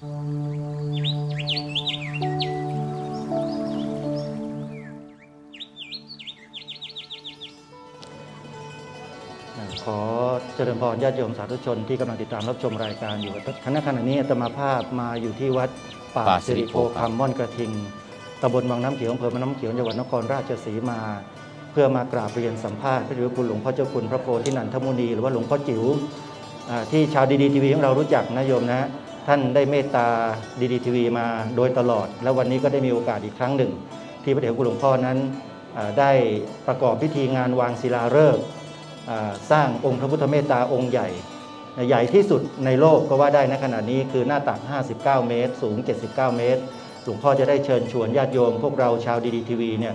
ขอเจริญพรญาติโยมสาธุชนที่กำลังติดตามรับชมรายการอยู่ขณะขณะนี้อาตมาภาพมาอยู่ที่วัดป่าป่าสิสิริริโภโภคคำม่อนกระทิงตำบลวังน้ำเขียวอำเภอแม่น้ำเขียวจังหวัดนครราชสีมา เพื่อมากราบเรียนสัมภาษณ์พระเดชพระคุณหลวงพ่อเจ้าคุณพระโพธินันทมุนีหรือว่าหลวงพ่อจิ๋วอ่าที่ชาวดีดีทีวีของเรารู้จักนะโยมนะ ท่านได้เมตตาดีดีทีวีมาโดยตลอด และวันนี้ก็ได้มีโอกาสอีกครั้งหนึ่ง ที่พระเดชคุณหลวงพ่อนั้นได้ประกอบพิธีงานวางศิลาฤกษ์สร้างองค์พระพุทธเมตตาองค์ใหญ่ ใหญ่ที่สุดในโลกก็ว่าได้นะขณะนี้คือหน้าตัก 59 เมตร สูง 79 เมตร หลวงพ่อจะได้เชิญชวนญาติโยม พวกเราชาวดีดีทีวีเนี่ย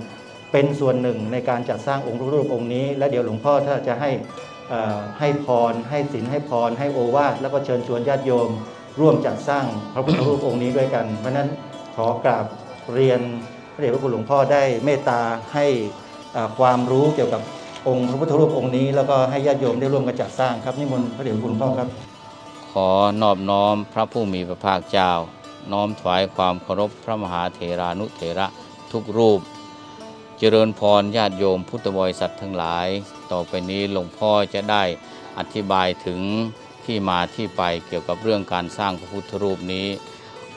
เป็นส่วนหนึ่งในการจัดสร้างองค์พระพุทธรูปองค์นี้ และเดี๋ยวหลวงพ่อถ้าจะให้ให้พรให้ศีลให้พรให้โอวาทแล้วก็เชิญชวนญาติโยม ร่วมจัดสร้างพระพุทธรูปองค์นี้ด้วยกัน เพราะฉะนั้นขอกราบเรียนพระเดชพระคุณหลวงพ่อได้เมตตาให้ความรู้เกี่ยวกับองค์พระพุทธรูปองค์นี้ แล้วก็ให้ญาติโยมได้ร่วมกันจัดสร้างครับนิมนต์พระเดชพระคุณหลวงพ่อครับ ขอนอบน้อมพระผู้มีพระภาคเจ้า น้อมถวายความเคารพพระมหาเถรานุเถระทุกรูป เจริญพรญาติโยมพุทธบริษัททั้งหลาย ต่อไปนี้หลวงพ่อจะได้อธิบายถึง ที่มาที่ไปเกี่ยวกับเรื่องการสร้างพระพุทธรูปนี้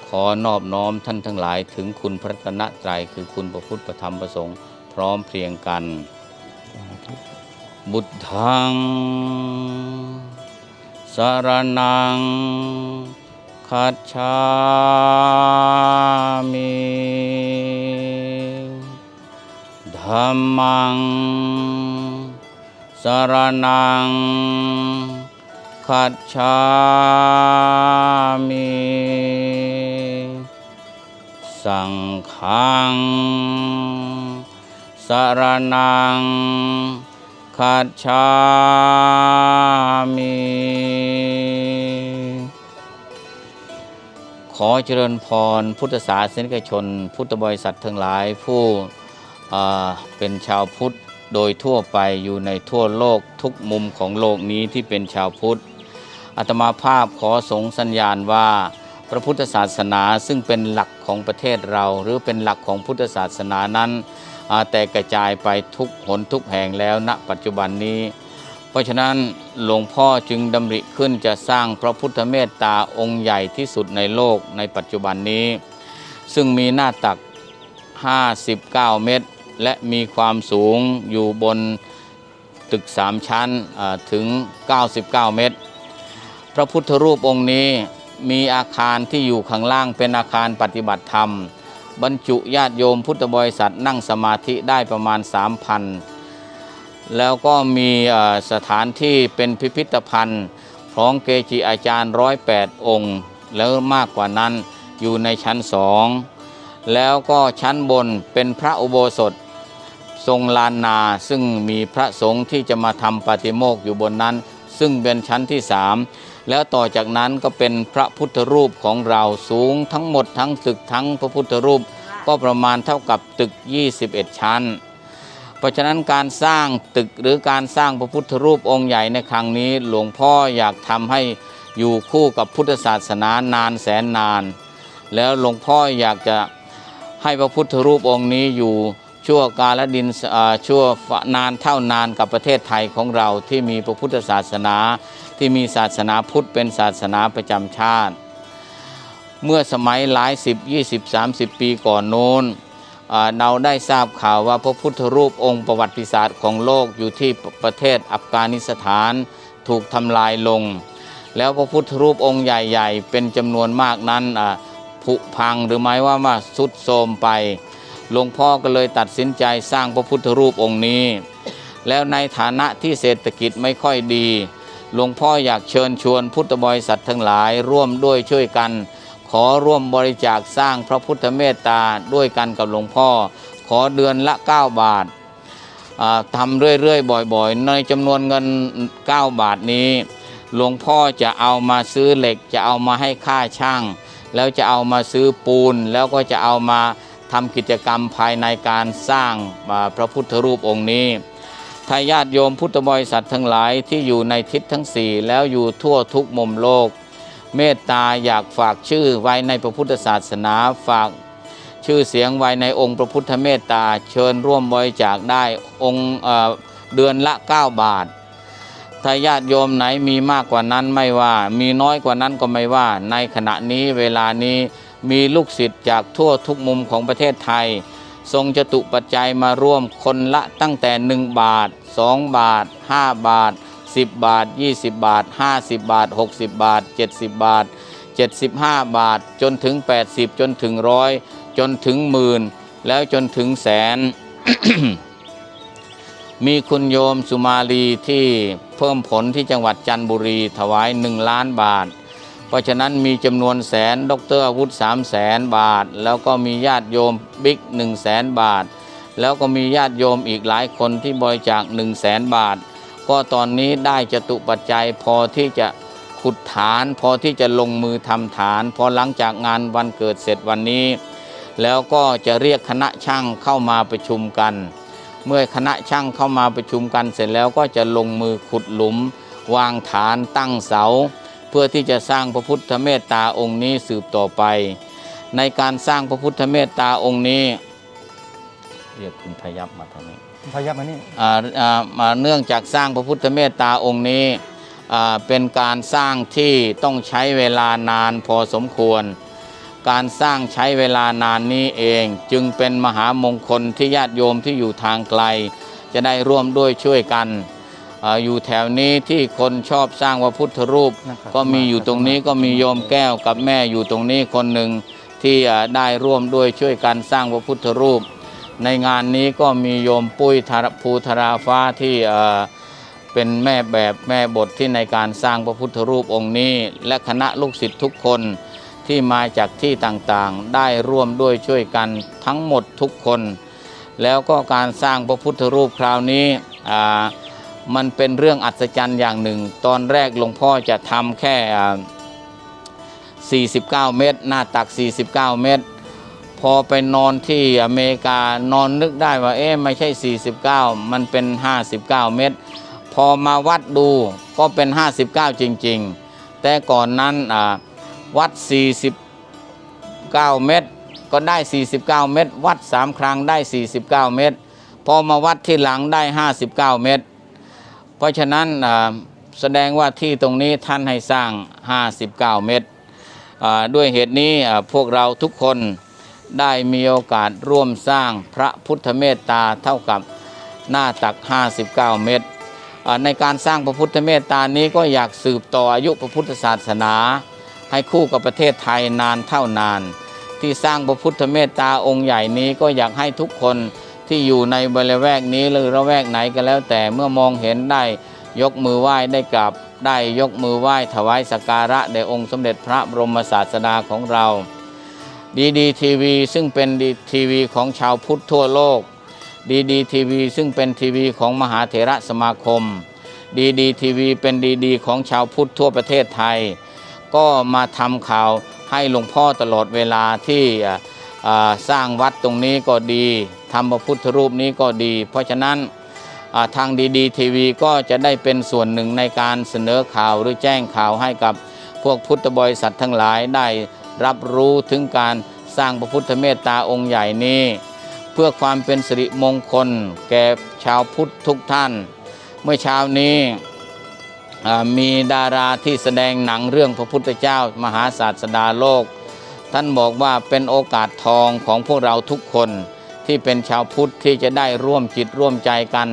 ขอนอบน้อมท่านทั้งหลายถึงคุณพระตนตรัยคือคุณพระพุทธพระธรรมพระสงฆ์พร้อมเพรียงกัน บุตทังสารนังคัจฉามิธัมมังสารนัง คัจฉามิสังฆังสารนังคัจฉามิขอเจริญพรพุทธศาสนิกชน พุทธบริษัททั้งหลายผู้เป็นชาวพุทธโดยทั่วไปอยู่ในทั่วโลกทุกมุมของโลกนี้ที่เป็นชาวพุทธ อาตมาภาพขอสงสัญญาณว่า พระพุทธศาสนาซึ่งเป็นหลักของประเทศเรา หรือเป็นหลักของพุทธศาสนานั้นอาแต่กระจายไปทุกหนทุกแห่งแล้วณปัจจุบันนี้ เพราะฉะนั้นหลวงพ่อจึงดำริขึ้นจะสร้างพระพุทธเมตตาองค์ใหญ่ที่สุดในโลกในปัจจุบันนี้ ซึ่งมีหน้าตัก 59 เมตร และมีความสูงอยู่บนตึก 3 ชั้นอ่าถึง 99 เมตร ระพุทธรูปองค์นี้มีอาคารที่อยู่ข้างล่างเป็นอาคารปฏิบัติธรรม บรรจุญาติโยมพุทธบริษัทนั่งสมาธิได้ประมาณ 3,000 แล้วก็มีสถานที่เป็นพิพิธภัณฑ์ของเกจิอาจารย์ร้อยแปดองค์ แล้วมากกว่านั้นอยู่ในชั้นสองแล้วก็ชั้นบนเป็นพระอุโบสถทรงลานนาซึ่งมีพระสงฆ์ที่จะมาทำปฏิโมกข์อยู่บนนั้น ซึ่งเป็นชั้นที่สาม แล้วต่อจากนั้นก็เป็นพระพุทธรูปของเราสูงทั้งหมดทั้งตึกทั้งพระพุทธรูป ก็ประมาณเท่ากับตึก 21 ชั้น เพราะฉะนั้นการสร้างตึกหรือการสร้างพระพุทธรูปองค์ใหญ่ในครั้งนี้หลวงพ่ออยากทำให้อยู่คู่กับพุทธศาสนานานแสนนาน แล้วหลวงพ่ออยากจะให้พระพุทธรูปองค์นี้อยู่ ชั่วกาลดินชั่วนานเท่านานกับประเทศไทยของเราที่มีพระพุทธศาสนาที่มีศาสนาพุทธเป็นศาสนาประจำชาติ เมื่อสมัยหลายสิบยี่สิบสามสิบปีก่อนโน้นเราได้ทราบข่าวว่าพระพุทธรูปองค์ประวัติศาสตร์ของโลกอยู่ที่ประเทศอัฟกานิสถานถูกทำลายลง แล้วพระพุทธรูปองค์ใหญ่ ๆ เป็นจำนวนมากนั้นผุพังหรือหมายว่าว่าสุดโทมไป หลวงพ่อก็เลยตัดสินใจสร้างพระพุทธรูปองค์นี้ แล้วในฐานะที่เศรษฐกิจไม่ค่อยดี หลวงพ่ออยากเชิญชวนพุทธบริษัททั้งหลายร่วมด้วยช่วยกัน ขอร่วมบริจาคสร้างพระพุทธเมตตาด้วยกันกับหลวงพ่อ ขอเดือนละ 9 บาทอ่าทำเรื่อยๆ บ่อยๆ ในจำนวนเงิน 9 บาทนี้ หลวงพ่อจะเอามาซื้อเหล็กจะเอามาให้ค่าช่าง แล้วจะเอามาซื้อปูนแล้วก็จะเอามา ทำกิจกรรมภายในการสร้างพระพุทธรูปองค์นี้ถ้าญาติโยมพุทธบริษัททั้งหลายที่อยู่ในทิศทั้งสี่แล้วอยู่ทั่วทุกมุมโลก เมตตาอยากฝากชื่อไว้ในพระพุทธศาสนาฝากชื่อเสียงไว้ในองค์พระพุทธเมตตาเชิญร่วมบริจาคได้องค์เดือนละ 9 บาทถ้าญาติโยมไหนมีมากกว่านั้นไม่ว่า มีน้อยกว่านั้นก็ไม่ว่า ในขณะนี้เวลานี้ มีลูกศิษย์จากทั่วทุกมุมของประเทศไทย ทรงจตุปัจจัยมาร่วมคนละตั้งแต่ 1 บาท 2 บาท 5 บาท 10 บาท 20 บาท 50 บาท 60 บาท 70 บาท 75 บาท จนถึง 80 จนถึงร้อยจนถึงหมื่น แล้วจนถึงแสน มีคุณโยมสุมาลีที่เพิ่มผลที่จังหวัดจันทบุรีถวาย 1 ล้านบาท เพราะฉะนั้นมีจำนวนแสนดรอาวุธ3 0 0แสนบาท แล้วก็มีญาติโยมบิ๊ก1 0 0 0 0แสนบาท แล้วก็มีญาติโยมอีกหลายคนที่บริจาค1 0 0 0 0แสนบาท ก็ตอนนี้ได้จตุปัจจัยพอที่จะขุดฐานพอที่จะลงมือทำฐาน พอหลังจากงานวันเกิดเสร็จวันนี้ แล้วก็จะเรียกคณะช่างเข้ามาประชุมกัน เมื่อคณะช่างเข้ามาประชุมกันเสร็จแล้วก็จะลงมือขุดหลุม วางฐานตั้งเสา เพื่อที่จะสร้างพระพุทธเมตตาองค์นี้สืบต่อไป ในการสร้างพระพุทธเมตตาองค์นี้ เรียกคุณพยับมาทางนี้พยับมานี่อ่าอ่ามาเนื่องจากสร้างพระพุทธเมตตาองค์นี้อ่าเป็นการสร้างที่ต้องใช้เวลานานพอสมควร การสร้างใช้เวลานานนี้เอง จึงเป็นมหามงคลที่ญาติโยมที่อยู่ทางไกล จะได้ร่วมด้วยช่วยกัน อาอยู่แถวนี้ที่คนชอบสร้างพระพุทธรูปนะครับก็มีอยู่ตรงนี้ก็มีโยมแก้วกับแม่อยู่ตรงนี้คนหนึ่งที่อ่าได้ร่วมด้วยช่วยกันสร้างพระพุทธรูป ในงานนี้ก็มีโยมปุ้ยธารภูธราฟ้าที่เอ่อเป็นแม่แบบแม่บทที่ในการสร้างพระพุทธรูปองค์นี้ และคณะลูกศิษย์ทุกคนที่มาจากที่ต่างๆ ได้ร่วมด้วยช่วยกันทั้งหมดทุกคน แล้วก็การสร้างพระพุทธรูปคราวนี้อ่า มันเป็นเรื่องอัศจรรย์อย่างหนึ่ง ตอนแรกหลวงพ่อจะทำแค่อ่า49 เมตร หน้าตัก 49 เมตร พอไปนอนที่อเมริกานอนนึกได้ว่าเอ๊ะไม่ใช่ 49 มันเป็น 59 เมตร พอมาวัดดูก็เป็น 59 จริง ๆ แต่ก่อนนั้นอ่าวัด 49 เมตร ก็ได้ 49 เมตร วัด 3 ครั้งได้ 49 เมตร พอมาวัดที่หลังได้ 59 เมตร เพราะฉะนั้นแสดงว่าที่ตรงนี้ท่านให้สร้าง 59 เมตร ด้วยเหตุนี้พวกเราทุกคนได้มีโอกาสร่วมสร้างพระพุทธเมตตาเท่ากับหน้าตัก 59 เมตร ในการสร้างพระพุทธเมตตานี้ก็อยากสืบต่ออายุพระพุทธศาสนา ให้คู่กับประเทศไทยนานเท่านาน ที่สร้างพระพุทธเมตตาองค์ใหญ่นี้ก็อยากให้ทุกคน ที่อยู่ในบริเวณนี้หรือระแวกไหนก็แล้ว แต่เมื่อมองเห็นได้ยกมือไหว้ได้กราบได้ยกมือไหว้ถวายสักการะแด่องค์สมเด็จพระบรมศาสดาของเรา ดีดีทีวีซึ่งเป็นดีทีวีของชาวพุทธทั่วโลก ดีดีทีวีซึ่งเป็นทีวีของมหาเถระสมาคม ดีดีทีวีเป็นดีดีของชาวพุทธทั่วประเทศไทย ก็มาทำข่าวให้หลวงพ่อตลอดเวลาที่สร้างวัดตรงนี้ก็ดี ทำพระพุทธรูปนี้ก็ดี เพราะฉะนั้นทางดีดีทีวีก็จะได้เป็นส่วนหนึ่งในการเสนอข่าวหรือแจ้งข่าวให้กับพวกพุทธบริษัททั้งหลายได้รับรู้ถึงการสร้างพระพุทธเมตตาองค์ใหญ่นี้ เพื่อความเป็นสิริมงคล แก่ชาวพุทธทุกท่าน เมื่อเช้านี้มีดาราที่แสดงหนังเรื่องพระพุทธเจ้ามหาศาสดาโลก ท่านบอกว่าเป็นโอกาสทองของพวกเราทุกคน ที่เป็นชาวพุทธที่จะได้ร่วมจิตร่วมใจกัน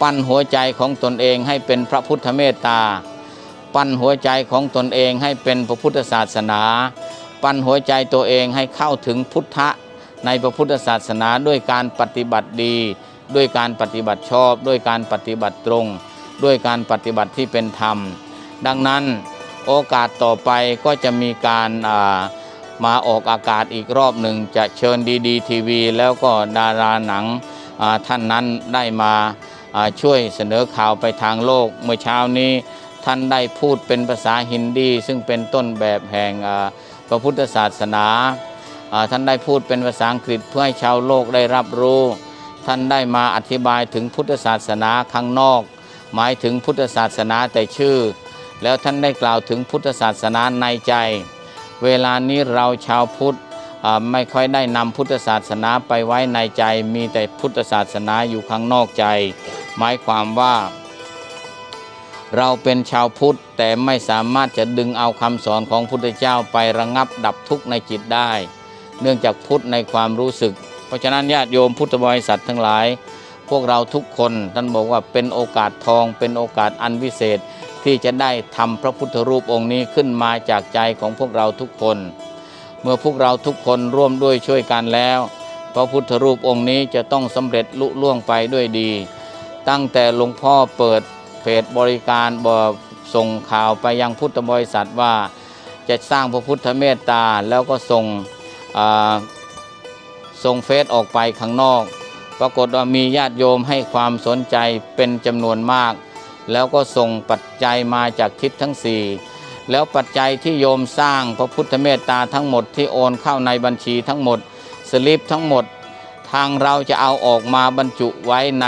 ปั้นหัวใจของตนเองให้เป็นพระพุทธเมตตา ปั้นหัวใจของตนเองให้เป็นพระพุทธศาสนา ปั้นหัวใจตัวเองให้เข้าถึงพุทธะในพระพุทธศาสนาด้วยการปฏิบัติดี ด้วยการปฏิบัติชอบ ด้วยการปฏิบัติตรง ด้วยการปฏิบัติที่เป็นธรรม ดังนั้นโอกาสต่อไปก็จะมีการอ่า มาออกอากาศอีกรอบหนึ่งจะเชิญดีดีทีวี แล้วก็ดาราหนังท่านนั้นได้มาช่วยเสนอข่าวไปทางโลก เมื่อเช้านี้ท่านได้พูดเป็นภาษาฮินดี ซึ่งเป็นต้นแบบแห่งพระพุทธศาสนา ท่านได้พูดเป็นภาษาอังกฤษเพื่อให้ชาวโลกได้รับรู้ ท่านได้มาอธิบายถึงพุทธศาสนาข้างนอก หมายถึงพุทธศาสนาแต่ชื่อ แล้วท่านได้กล่าวถึงพุทธศาสนาในใจ เวลานี้เราชาวพุทธไม่ค่อยได้นำพุทธศาสนาไปไว้ในใจ มีแต่พุทธศาสนาอยู่ข้างนอกใจ หมายความว่า เราเป็นชาวพุทธแต่ไม่สามารถจะดึงเอาคำสอนของพุทธเจ้าไประงับดับทุกข์ในจิตได้ เนื่องจากพุทธในความรู้สึก เพราะฉะนั้นญาติโยมพุทธบริษัททั้งหลาย พวกเราทุกคนท่านบอกว่าเป็นโอกาสทองเป็นโอกาสอันวิเศษ ที่จะได้ทำพระพุทธรูปองค์นี้ขึ้นมาจากใจของพวกเราทุกคน เมื่อพวกเราทุกคนร่วมด้วยช่วยกันแล้ว พระพุทธรูปองค์นี้จะต้องสำเร็จลุล่วงไปด้วยดี ตั้งแต่หลวงพ่อเปิดเพจบริการบส่งข่าวไปยังพุทธบริษัทว่า จะสร้างพระพุทธเมตตาแล้วก็ส่งส่งเฟซออกไปข้างนอก ปรากฏว่ามีญาติโยมให้ความสนใจเป็นจำนวนมาก แล้วก็ส่งปัจจัยมาจากทิศทั้งสี่แล้วปัจจัยที่โยมสร้างพระพุทธเมตตาทั้งหมดที่โอนเข้าในบัญชีทั้งหมดสลิปทั้งหมด ทางเราจะเอาออกมาบรรจุไว้ใน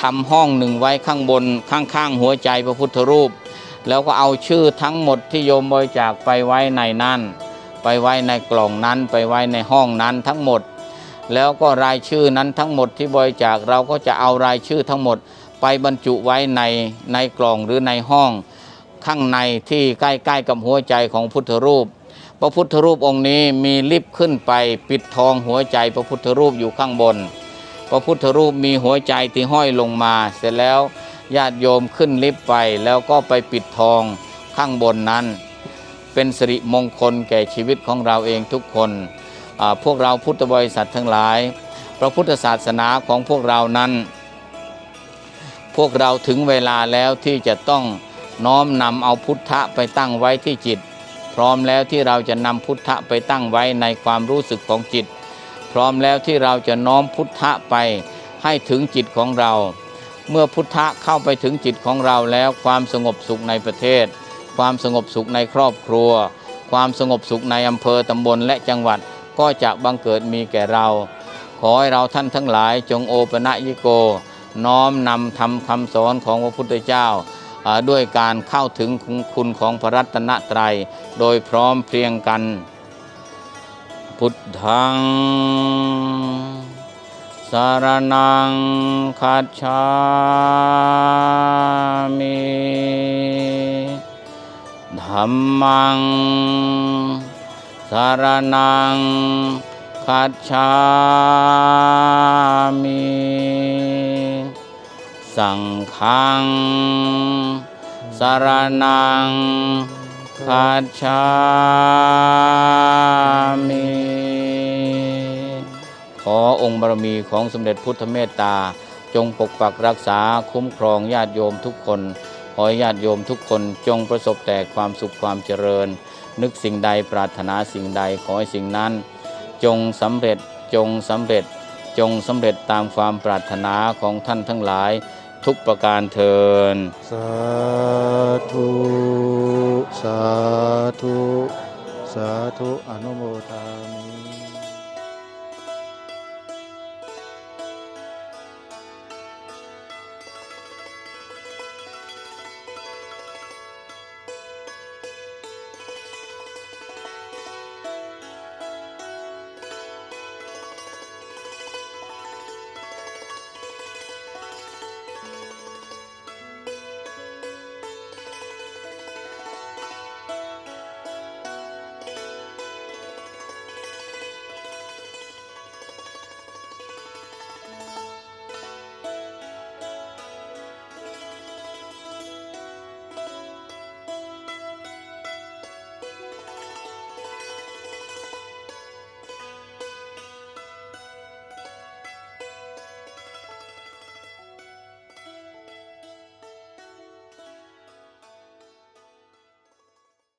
ทำห้องหนึ่งไว้ข้างบนข้างๆหัวใจพระพุทธรูป แล้วก็เอาชื่อทั้งหมดที่โยมบริจาคไปไว้ในนั่น ไปไว้ในกล่องนั้นไปไว้ในห้องนั้นทั้งหมด แล้วก็รายชื่อนั้นทั้งหมดที่บริจาคเราก็จะเอารายชื่อทั้งหมด ไปบรรจุไว้ในในกล่องหรือในห้องข้างในที่ใกล้ๆกับหัวใจของพุทธรูป พระพุทธรูปองค์นี้มีลิฟต์ขึ้นไปปิดทองหัวใจพระพุทธรูปอยู่ข้างบน พระพุทธรูปมีหัวใจที่ห้อยลงมา เสร็จแล้วญาติโยมขึ้นลิฟต์ไปแล้วก็ไปปิดทองข้างบนนั้น เป็นสิริมงคลแก่ชีวิตของเราเองทุกคน พวกเราพุทธบริษัททั้งหลาย พระพุทธศาสนาของพวกเรานั้น พวกเราถึงเวลาแล้วที่จะต้องน้อมนำเอาพุทธะไปตั้งไว้ที่จิต พร้อมแล้วที่เราจะนำพุทธะไปตั้งไว้ในความรู้สึกของจิต พร้อมแล้วที่เราจะน้อมพุทธะไปให้ถึงจิตของเรา เมื่อพุทธะเข้าไปถึงจิตของเราแล้วความสงบสุขในประเทศ ความสงบสุขในครอบครัว ความสงบสุขในอำเภอตำบลและจังหวัดก็จะบังเกิดมีแก่เรา ขอให้เราท่านทั้งหลายจงโอปะนะยิโก น้อมนำทำคำสอนของพระพุทธเจ้า ด้วยการเข้าถึงคุณของพระรัตนตรัย โดยพร้อมเพรียงกัน พุทธัง สารนังคัจฉามิธัมมัง สารนังคัจฉามิ สังฆังสารนังคัจฉามิขอองค์บารมีของสมเด็จพุทธเมตตา จงปกปักรักษาคุ้มครองญาติโยมทุกคน ขอญาติโยมทุกคนจงประสบแต่ความสุขความเจริญ นึกสิ่งใดปรารถนาสิ่งใดขอให้สิ่งนั้น จงสำเร็จจงสำเร็จจงสำเร็จตามความปรารถนาของท่านทั้งหลาย ทุกประการเทินสาธุ สาธุ สาธุ อนุโมทามิ